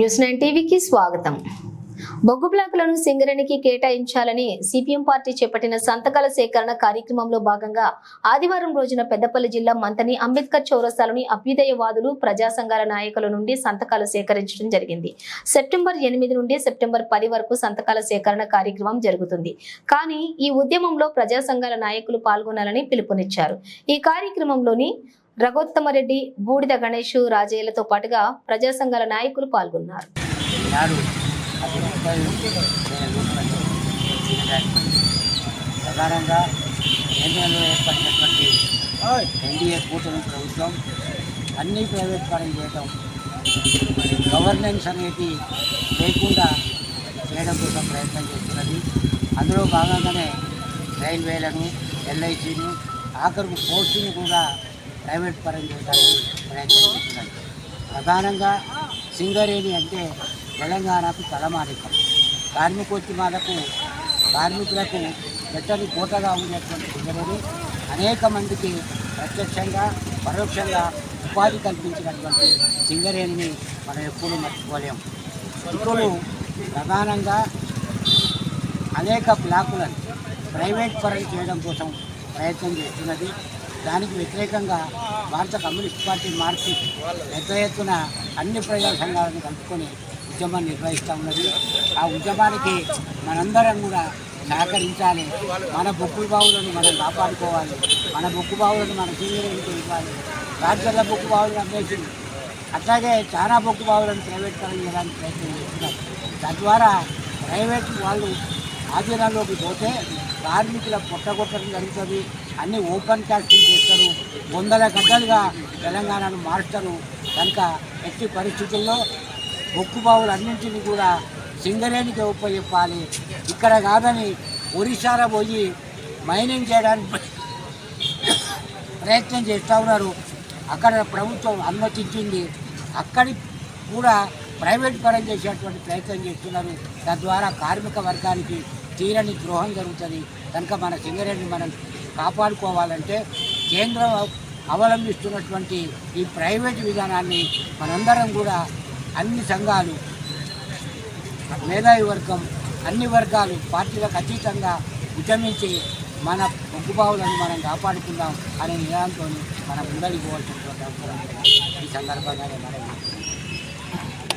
News nine టీవీకి స్వాగతం. బొగ్గు బ్లాకులను సింగరేణికి కేటాయించాలని సిపిఎం పార్టీ చేపట్టిన సంతకాల సేకరణ కార్యక్రమంలో భాగంగా ఆదివారం రోజున పెద్దపల్లి జిల్లా మంతని అంబేద్కర్ చౌరస్తాలోని అభ్యుదయవాదులు ప్రజా సంఘాల నాయకుల నుండి సంతకాలు సేకరించడం జరిగింది. సెప్టెంబర్ ఎనిమిది నుండి సెప్టెంబర్ పది వరకు సంతకాల సేకరణ కార్యక్రమం జరుగుతుంది. కానీ ఈ ఉద్యమంలో ప్రజా సంఘాల నాయకులు పాల్గొనాలని పిలుపునిచ్చారు. ఈ కార్యక్రమంలోని రఘోత్తమరెడ్డి బూడిద గణేష్ రాజయ్యలతో పాటుగా ప్రజా సంఘాల నాయకులు పాల్గొన్నారు. ప్రధానంగా కేంద్రంలో ఏర్పడినటువంటి ఎన్డీఏ కూటమి ప్రభుత్వం అన్ని ప్రైవేట్ పరం చేయటం గవర్నెన్స్ అనేది లేకుండా చేయడం కోసం ప్రయత్నం చేస్తున్నది. అందులో భాగంగానే రైల్వేలను ఎల్ఐసీను ఆఖరుకు పోస్టును కూడా ప్రైవేట్ పరం చేయడానికి ప్రయత్నం చేస్తున్నది ప్రధానంగా సింగరేణి అంటే తెలంగాణకు తలమానికం. కార్మికోద్యమాలకు కార్మికులకు పెట్టని కోటగా ఉండేటువంటి సింగరేణి అనేక మందికి ప్రత్యక్షంగా పరోక్షంగా ఉపాధి కల్పించినటువంటి సింగరేణిని మనం ఎప్పుడూ మర్చిపోలేము ఇప్పుడు ప్రధానంగా అనేక బ్లాకులను ప్రైవేట్ పరం చేయడం కోసం ప్రయత్నం చేస్తున్నది దానికి వ్యతిరేకంగా భారత కమ్యూనిస్ట్ పార్టీ మార్చి పెద్ద ఎత్తున అన్ని ప్రజా సంఘాలను కలుపుకొని ఉద్యమాన్ని నిర్వహిస్తూ ఉన్నది. ఆ ఉద్యమానికి మనందరం కూడా సహకరించాలి. మన బొగ్గు బావులను మనం కాపాడుకోవాలి. మన బొక్కు బావులను మన సీనియర్లకు ఇవ్వాలి. రాజ్యాల బొక్కు బావులను అమ్మేసి అట్లాగే చాలా బొక్కు బావులను ప్రైవేట్ చేయడానికి ప్రయత్నం చేస్తున్నారు తద్వారా ప్రైవేట్ వాళ్ళు ఆధీనంలోకి పోతే కార్మికుల పొట్టగొట్టడం జరుగుతుంది. అన్ని ఓపెన్ క్యాస్టింగ్ చేస్తారు. వందల గంటలుగా తెలంగాణను మారుస్తారు కనుక ఎట్టి పరిస్థితుల్లో బొక్కు అన్నింటినీ కూడా సింగరేణికి ఉపయోగించాలి ఇక్కడ కాదని ఒరిస్సాలో పోయి మైనింగ్ చేయడానికి ప్రయత్నం చేస్తూ ఉన్నారు. అక్కడ ప్రభుత్వం అనుమతించింది. అక్కడి కూడా ప్రైవేట్ పరం చేసేటువంటి ప్రయత్నం చేస్తున్నారు. తద్వారా కార్మిక వర్గానికి తీరని ద్రోహం జరుగుతుంది. కనుక మన సింగరేణి మనం కాపాడుకోవాలంటే కేంద్రం అవలంబిస్తున్నటువంటి ఈ ప్రైవేట్ విధానాన్ని మనందరం కూడా అన్ని సంఘాలు మేధావి వర్గం అన్ని వర్గాలు పార్టీలకు అతీతంగా ఉద్యమించి మన బొగ్గుబావులను మనం కాపాడుకుందాం అనే నిదానంతో మనం ముందరికి పోవాల్సినటువంటి అవసరం ఈ సందర్భంగానే మనం